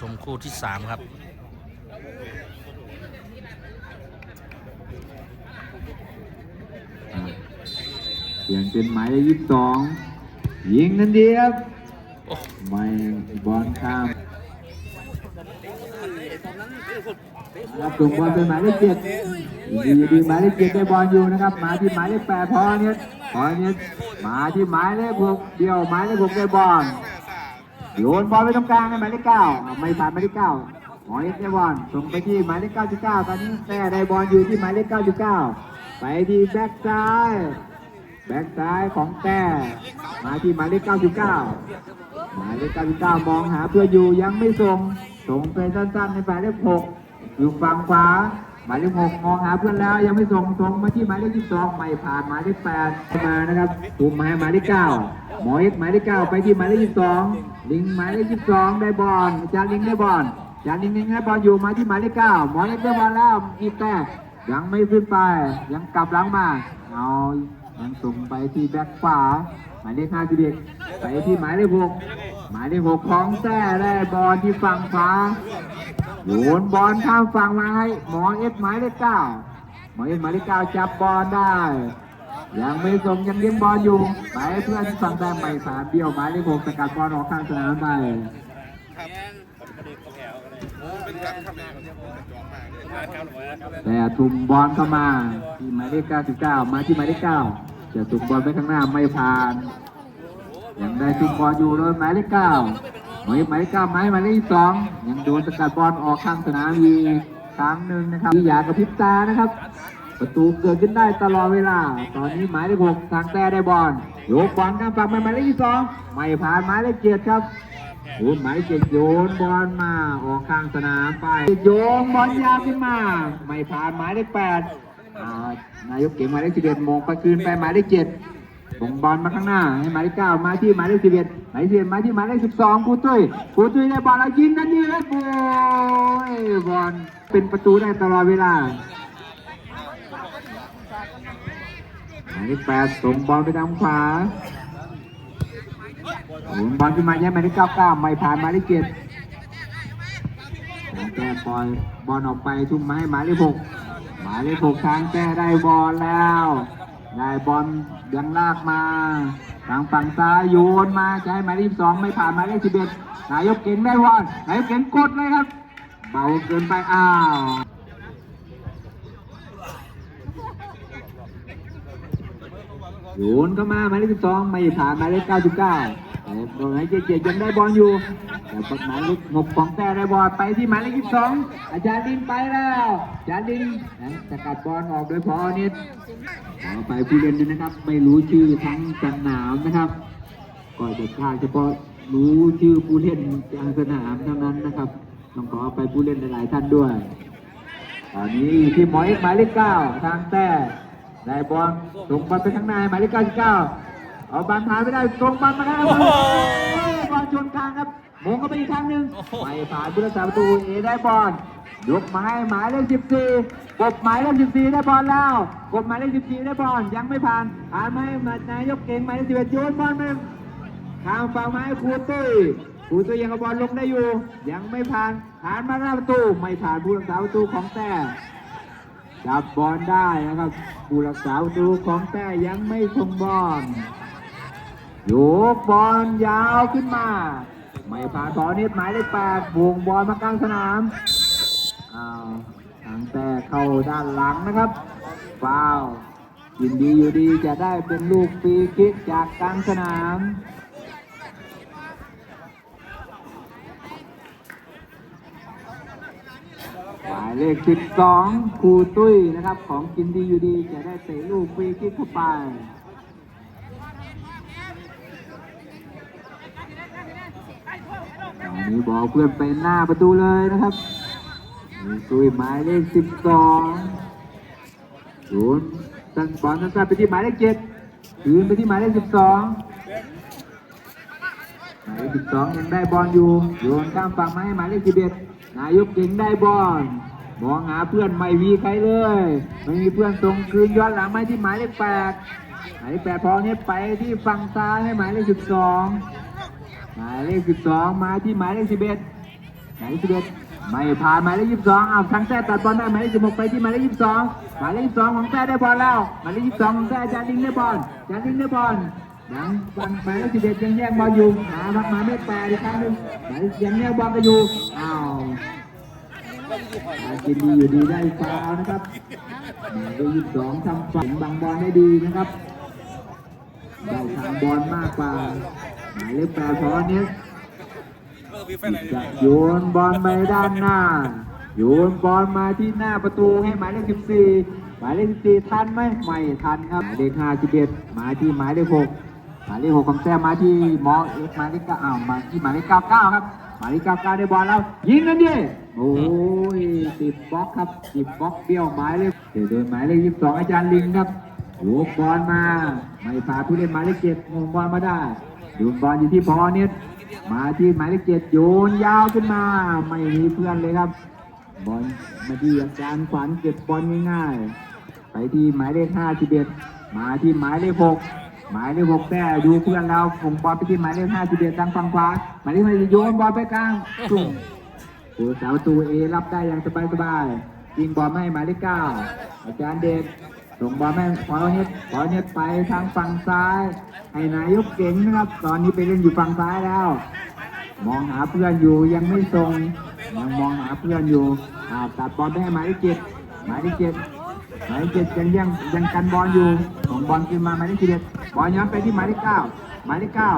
ชมคู่ที่สามครับเปลี่ยนเป็นหมายเลขยี่สิบสองยิงนันเดียบไม่บอลข้ามรับส่งบอลเป็นหมายเลขเจ็ดดีดีหมายเลขเจ็ดได้บอลอยู่นะครับ มาที่หมายเลขแปดพอเนี่ยพอเนี่ยมาที่หมายเลขหกเดียวหมายเลขหกได้บอล โยนบอลไปตรงกลางให้หมายเลขเก้าไม่ผ่านหมายเลขเก้าหมอเอ็กซ์ได้บอลส่งไปที่หมายเลขเก้าจุดเก้าตอนนี้แต้ได้บอลอยู่ที่หมายเลขเก้าจุดเก้าไปที่แบ็กซ้ายแบ็กซ้ายของแต้มาที่หมายเลข99หมายเลข99มองหาเพื่ออยู่ยังไม่ส่งส่งไปสั้นๆในหมายเลข6อยู่ฝั่งขวา หมายเลข6มองหาเพื่อนแล้วยังไม่ส่งส่งมาที่หมายเลข12ไม่ผ่านหมายเลข8มานะครับถูกหมายหมายเลข9หมอเอ็กหมายเลข9ไปที่หมายเลข22ลิงหมายเลข22ได้บอลจานลิงได้บอลจานลิงลิงได้บอลอยู่มาที่หมายเลข9หมอเอ็กได้บอลแล้วอีกแต่ยังไม่ขึ้นไปยังกลับหลังมาเอายังส่งไปที่แบ็คขวาหมายเลขห้าสิบเอ็ดไปที่หมายเลขหกหมายเลขหกของแท้ได้บอลที่ฝั่งขวา โยนบอลข้ามฝั่งมาให้หมอเอสหมายเลขเก้าหมอเอสหมายเลขเก้าจับบอลได้ ยังไม่ส่งยังเลี้ยงบอลอยู่ไปเพื่อนที่ฝั่งแต้มไม่สามเดียวหมายเลขหกสกัดบอลออกข้างสนามไปแต่ทุ่มบอลเข้ามาที่หมายเลข99มาที่หมายเลข9จะทุ่มบอลไปข้างหน้าไม่ผ่าน ยังได้ทุ่มบอลอยู่โดยหมายเลข9 หมายหมายเลข9หมายหมายเลข2ยังโดนสกัดบอลออกข้างสนามอีกครั้งหนึ่งนะครับอยากระพริบตานะครับ ประตูเกิดขึ้นได้ตลอดเวลา ตอนนี้หมายเลขหกทางแต่ได้บอลโยกบอลข้ามฝั่งหมายเลขสองไม่ผ่านหมายเลขเจ็ดครับโอ้หมายเลขเจ็ดโยนบอลมาออกข้างสนามไปโยนบอลยาวขึ้นมา ไม่ผ่านหมายเลขแปดนายกเก่งหมายเลขสิบเอ็ดมงไปคืนไปหมายเลขเจ็ดส่งบอลมาข้างหน้าให้หมายเลขเก้ามาที่หมายเลขสิบเอ็ด หมายเลขสิบมาที่หมายเลขสิบสองปูตุ้ยปูตุ้ยได้บอลแล้วยิงทันทีเลยโอ้ยบอลเป็นประตูได้ตลอดเวลาหมายเลขแปดส่งบอลไปทางขวาหมุนบอลขึ้นมาแย่หมายเลขเก้าเก้าไม่ผ่านหมายเลขเจ็ดแก้ปล่อยบอลออกไปทุ่มมาให้หมายเลขหกหมายเลขหกทางแก้ได้บอลแล้ว ได้บอลยังลากมา ทางฝั่งซ้ายโยนมาใช้หมายเลขสองไม่ผ่านหมายเลขสิบเอ็ดนายกเก่งได้บอลนายกเก่งกดเลยครับ เบาเกินไปอ้าวโยนเข้ามาหมายเลขสิบสองไม่ผ่านหมายเลขเก้าสิบเก้าแต่โดนหมายเจเจยังได้บอลอยู่ แต่หมายเลขหกของแต่ได้บอลไปที่หมายเลขสิบสองอาจารย์ดินไปแล้วอาจารย์ดินนะสกัดบอลออกโดยพอนิดขอไปผู้เล่นด้วยนะครับ ไม่รู้ชื่อทั้งสนามนะครับก็จะคาดเฉพาะรู้ชื่อผู้เล่นกลางสนามเท่านั้นนะครับต้องขอไปผู้เล่นหลายๆท่านด้วยตอนนี้ที่หมอยหมายเลขเก้าทางแต่ได้บอลส่งบอลไปข้างในหมายเลขเก้าสิบเก้าเอาบอลผ่านไม่ได้ส่งบอลมาแล้วโอ้โหบอลชนกลางครับ มงเข้าไปอีกครั้งหนึ่งโอ้โหไม่ผ่านผู้รักษาประตูเอได้บอลยกมาให้หมายเลขสิบสี่กบหมายเลขสิบสี่ได้บอลแล้วกบหมายเลขสิบสี่ได้บอลยังไม่ผ่านผ่านไม่มานายกเก่งหมายเลขสิบเอ็ดโยนบอลมาทางฝั่งไม้ครูตุ้ยครูตุ้ยยังเอาบอลลงได้อยู่ ยังไม่ผ่านผ่านมาหน้าประตูไม่ผ่านผู้รักษาประตูของแต่จับบอลได้นะครับผู้รักษาประตูของแต่ยังไม่ส่งบอลโยกบอลยาวขึ้นมา ไม่ผ่านตอนนี้หมายเลขแปดวงบอลมากลางสนามอ้าวทางแต่เข้าด้านหลังนะครับฟาวยินดีอยู่ดีจะได้เป็นลูกฟรีคิกจากกลางสนามหมายเลข12ครูตุ้ยนะครับ ของกินดีอยู่ดีจะได้เตะลูกฟรีคิกเข้าไป ตอ นี้บอกเพื่อนไปหน้าประตูเลยนะครับครูตุ้ยหมายเลข12ศูนย์ตั้งบอลสั้นๆไปที่หมายเลข7คืนไปที่หมายเลข12หมายเลขสิบสองยังได้บอลอยู่โยนข้ามฝั่งมาให้หมายเลขสิบเอ็ดนายกเก่งได้บอลมองหาเพื่อนไม่มีใครเลยไม่มีเพื่อนส่งคืนย้อนหลังมาที่หมายเลขแปดหมายเลขแปดพอเนี้ยไปที่ฝั่งซ้ายให้หมายเลขสิบสอง หมายเลขสิบสองมาที่หมายเลขสิบเอ็ดหมายเลขสิบเอ็ดไม่ผ่านหมายเลขยี่สิบสองอ้าวทางแท้ตัดบอลได้หมายเลขสิบหกไปที่หมายเลขยี่สิบสองหมายเลขยี่สิบสองของแท้ได้บอลแล้วหมายเลขยี่สิบสองของแท้จาริงได้บอลจาริงได้บอลยังบอลหมายเลขสิบเอ็ดยังแย่งบอลอยู่หาพักหมายเลขแปดอีกครั้งหนึ่งหมายเลขยังแย่งบอลกันอยู่อ้าวอาจินดีอยู่ดีได้ฟาวนะครับหมายเลขยี่สิบสองทำฝั่งบังบอลได้ดีนะครับได้ทางบอลมากกว่า หมายเลขแปดพอเนี้ยจะโยนบอลไปด้านหน้า โยนบอลมาที่หน้าประตูให้หมายเลขสิบสี่หมายเลขสิบสี่ทันไหมไม่ทันครับหมายเลขห้าสิบเอ็ดมาที่หมายเลขหกหมายเลขหกของแต้มมาที่หมอเอกหมายเลขเก้าอ้าวมาที่หมายเลขเก้าเก้าครับหมายเลขเก้าเก้าได้บอลแล้ว ยิงกันดิโอ้ยติดบล็อกครับติดบล็อกเบี้ยวหมายเลขเดี๋ยวโดนหมายเลขยี่สิบสองอาจารย์ลิงครับลูกบอลมา ไม่พาผู้เล่นหมายเลขเจ็ดงงบอลมาได้ดูบอลอยู่ที่พอเน็ตมาที่หมายเลขเจ็ดโยนยาวขึ้นมา ไม่มีเพื่อนเลยครับ บอลมาที่อาจารย์ขวัญเก็บบอลง่ายๆ ไปที่หมายเลขห้าสิบเอ็ดมาที่หมายเลขหกหมายเลขหกแต่ดูเพื่อนเราผมบอลไปที่หมายเลขห้าสิบเอ็ดทางฝั่งขวาหมายเลขห้าโยนบอลไปกลางตุ่มผู้สาวตูเอรับได้อย่างสบายๆยิงบอลไม่ให้หมายเลขเก้าอาจารย์เดช ส่งบอลให้พอเน็ตพอเน็ตไปทางฝั่งซ้ายให้นายกเก่งนะครับ ตอนนี้ไปเล่นอยู่ฝั่งซ้ายแล้ว มองหาเพื่อนอยู่ยังไม่ส่งยังมองหาเพื่อนอยู่อาตัดบอลไปให้หมายเลขเจ็ดหมายเลขเจ็ดหมายเลขเจ็ดยังยังยังกันบอลอยู่ส่งบอลขึ้นมาหมายเลขเอ็ดบอลย้อนไปที่หมายเลขเก้าหมายเลขเก้า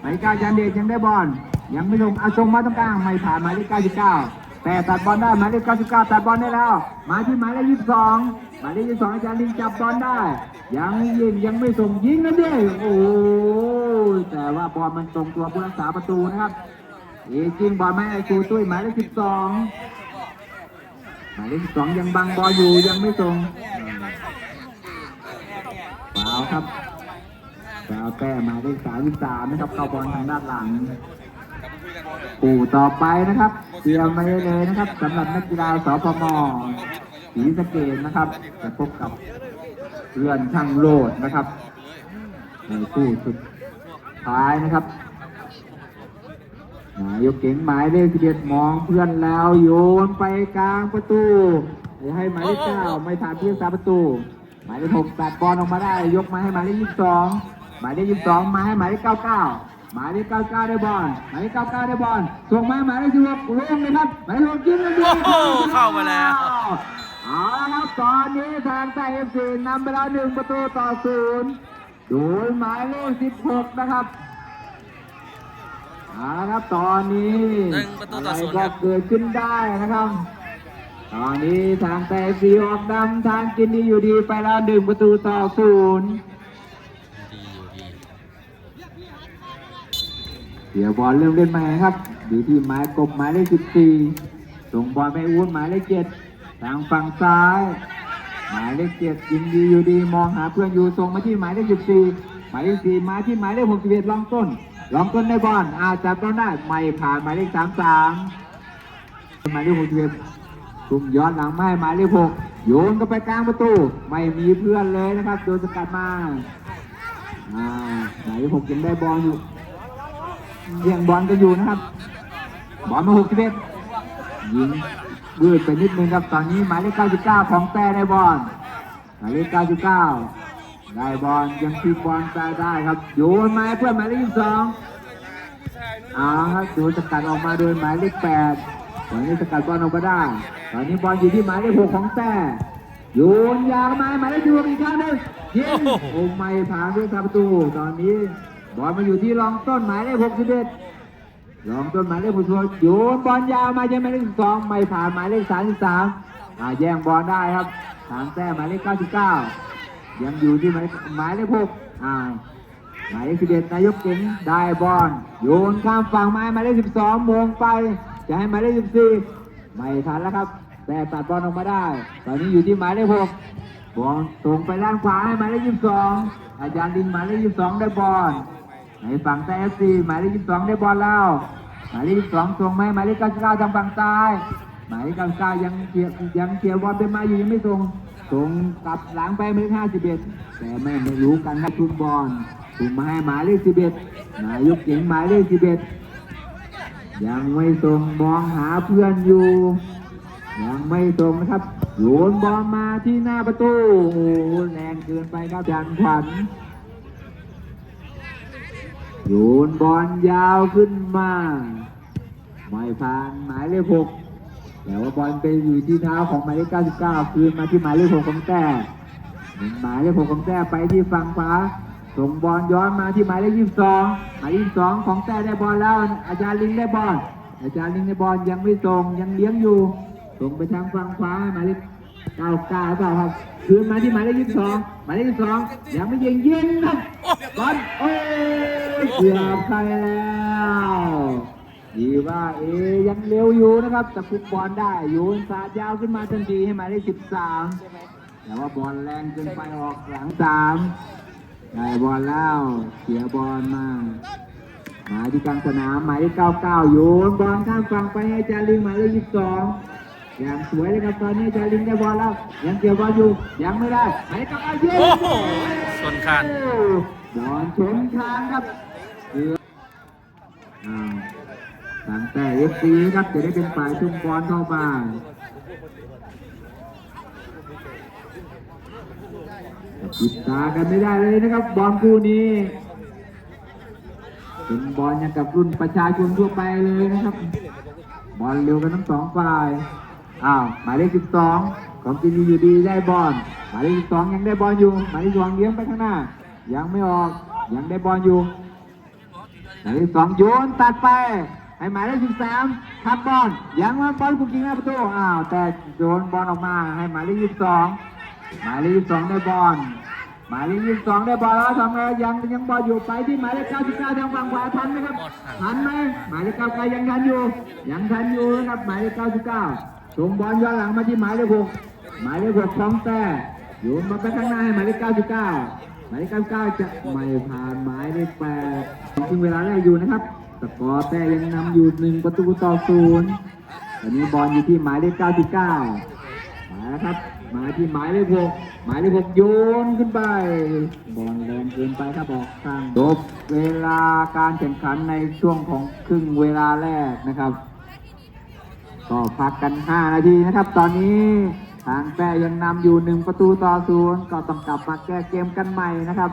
หมายเลขเก้าอาจารย์เดชยังได้บอลยังไม่ลงอาชงมาตรงกลางไม่ผ่านหมายเลข99แต่ตัดบอลได้หมายเลข99ตัดบอลได้แล้วมาที่หมายเลข22 หมายเลข22อาจารย์ลิงจับบอลได้ ยังยิงยังไม่ส่งยิงนะดิโอ้แต่ว่าบอลมันตรงตัวผู้รักษาประตูนะครับเอจริงบอลไม่ไอ้ตูตุ้ยหมายเลข12หมายเลข12ยังบังบอลอยู่ยังไม่ส่งเปล่าครับเปล่าแต้มหมายเลข33นะครับเข้าบอลทางด้านหลังปู่ต่อไปนะครับเตรียมไว้เลยนะครับสำหรับนักกีฬาสพม ศรีสะเกดนะครับ จะพบกับเพื่อนช่างโลดนะครับในคู่สุดท้ายนะครับนายกเก่งหมายเลขสิบเอ็ดมองเพื่อนแล้วโยนไปกลางประตูให้หมายเลขเก้าไม่ผ่านเพื่อนสาประตู หมายเลขหกตัดบอลออกมาได้ ยกมาให้หมายเลขยี่สิบสองหมายเลขยี่สิบสองมาให้หมายเลขเก้าเก้าหมายเลข99ได้บอลหมายเลข99ได้บอลส่งมาหมายเลข16ลงเลยครับหมายเลข16ยิงเลยยิงโอ้โหเข้ามาแล้ว เอาละครับตอนนี้ทางไต้เอฟซีนำไปแล้วหนึ่งประตูต่อศูนย์โดยหมายเลข16นะครับเอาละครับตอนนี้หนึ่งประตูต่อศูนย์ะไรครัก็บเกิดขึ้นได้นะครับ ตอนนี้ทางไต้เอฟซีออกนำทางกินดีอยู่ดีไปแล้วหนึ่งประตูต่อศูนย์ดีอยู่ดีเดี๋ยวบอลเริ่มเล่นใหม่ครับอยู่ที่หมายกบหมายเลขสิบสี่ส่งบอลไปอ้วนหมายเลขเจ็ด ทางฝั่งซ้าย หมายเลขเจ็ดยิงดีอยู่ดีมองหาเพื่อนอยู่ส่งมาที่หมายเลขสิบสี่หมายเลขสี่มาที่หมายเลขหกสิบเอ็ดลองต้นลองต้นในบอลอาจจะต้องได้ไม่ผ่านหมายเลขสามสามหมายเลขหกสิบเอ็ดทุ่มย้อนหลังไม่หมายเลขหกโยนก็ไปกลางประตู ไม่มีเพื่อนเลยนะครับโดนสกัดมาหมายเลขหกยังได้บอลอยู่เลี้ยงบอลกันอยู่นะครับบอลมาหกสิบเอ็ดยิง วืดไปนิดนึงครับตอนนี้หมายเลข99 ของแต่ได้บอลหมายเลข99 ได้บอลยังทีบอลได้ได้ครับโยนมาให้เพื่อนหมายเลข22เอาครับดูสกัดออกมาโดยหมายเลข8ตอนนี้สกัดบอลออกมาได้ ตอนนี้บอลอยู่ที่หมายเลข6ของแต่โยนยาวมาหมายเลข16อีกครั้งหนึ่งยิงโอ้ไม่ผ่านด้วยประตู ตอนนี้บอลมาอยู่ที่รองต้นหมายเลข61 รองต้นหมายเลข61โยนบอลยาวมายังหมายเลข12ไม่ผ่านหมายเลข33อ่ามแย่งบอลได้ครับทางแต้มหมายเลข99ยังอยู่ที่หมายหมายเลข6อ่าหมายเลข11นายกเก่งได้บอลโยนข้ามฝั่งมาให้หมายเลข12มงไป จะให้หมายเลข14ไม่ทันแล้วครับ แต่ตัดบอลออกมาได้ ตอนนี้อยู่ที่หมายเลข6บอลส่งไปด้านขวาให้หมายเลข22องอาจารย์ลิงหมายเลข22ได้บอล ในฝั่งใต้เอฟซีหมายเลข22ได้บอลแล้วหมายเลข22ส่งมาให้หมายเลข99ทางฝั่งซ้ายหมายเลข99ยังเกี่ยวยังเกี่ยวบอลไปมาอยู่ยังไม่ส่งส่งกลับหลังไปหมายเลข51แต่ไม่ไม่รู้กันครับทุกบอลส่งมาให้หมายเลข11นายกเก่งหมายเลข11ยังไม่ส่งมองหาเพื่อนอยู่ ยังไม่ส่งนะครับโยนบอลมาที่หน้าประตูโอ้แรงเกินไปครับจันขวัญ โยนบอลยาวขึ้นมา ไม่ผ่านหมายเลขหกแต่ว่าบอลไปอยู่ที่เท้าของหมายเลข 99 คืนมาที่หมายเลขหกของแต้หมายเลขหกของแต้ไปที่ฝั่งขวาส่งบอลย้อนมาที่หมายเลข 22 หมายเลข22 ของแต้ได้บอลแล้ว อาจารย์ลิงได้บอล อาจารย์ลิงได้บอลยังไม่ส่งยังเลี้ยงอยู่ ส่งไปทางฝั่งขวาหมายเลข 99หรือเปล่าครับคืนมาที่หมายเลข 22 หมายเลข 22 ยังไม่ยิงยิงครับบอลโอ้ เกือบใครแล้วดีว่าเอยังเร็วอยู่นะครับแต่คุกบอลได้โยนสาดยาวขึ้นมาทันทีให้หมายเลขสิบสามแต่ว่าบอลแรงเกินไปออกหลังสามได้บอลแล้วเสียบอลมามาที่กลางสนามหมายเลขเก้าเก้าโยนบอลข้ามฝั่งไปให้จาริงหมายเลขยี่สิบสองอย่างสวยเลยครับตอนนี้จาริงได้บอลแล้ว ยังเกี่ยวบอลอยู่ยังไม่ได้หมายเลขเก้าเก้ายิงโอ้โหชนคานบอลชนคานครับเกือบ อ่างแต่เอฟซีครับจะได้เป็นฝ่ายชุมบอลเข้ามาติดตากันไม่ได้เลยนะครับ บอลคู่นี้เป็นบอลอย่างกับรุ่นประชาชนทั่วไปเลยนะครับ บอลเร็วกันทั้งสองฝ่ายอ้าวหมายเลขสิบสองของกินดีอยู่ดีได้บอลหมายเลขสิบสองยังได้บอลอยู่หมายเลขสองเลี้ยงไปข้างหน้า ยังไม่ออกยังได้บอลอยู่ หมายเลขสองโยนตัดไปให้หมายเลขสิบสามทับบอลยังมาบอลคุกยิงหน้าประตูอ้าวแต่โยนบอลออกมาให้หมายเลขยี่สิบสองหมายเลขยี่สิบสองได้บอลหมายเลขยี่สิบสองได้บอลแล้วทำไงยังยังบอลอยู่ไปที่หมายเลขเก้าสิบเก้าทางฝั่งขวาทันไหมครับทันไหมหมายเลขเก้าเก้ายังทันอยู่ ยังทันอยู่นะครับหมายเลขเก้าสิบเก้าส่งบอลย้อนหลังมาที่หมายเลขหกหมายเลขหกสองแต่โยนมาไปข้างหน้าให้หมายเลขเก้าสิบเก้า หมายเลขเก้าเก้าจะไม่ผ่านหมายเลขแปดจริงเวลาแรกอยู่นะครับสกอร์แต่ยังนำอยู่หนึ่งประตูต่อศูนย์ตอนนี้บอลอยู่ที่หมายเลขเก้าสิบเก้ามาครับมาที่หมายเลขหกหมายเลขหกโยนขึ้นไป บอลแรงเกินไปครับบอกทางจบเวลาการแข่งขันในช่วงของครึ่งเวลาแรกนะครับก็พักกัน 5 นาทีนะครับ ตอนนี้ ทางแปรยังนำอยู่1ประตูต่อศูนย์ก็ต้องกลับมาแก้เกมกันใหม่นะครับ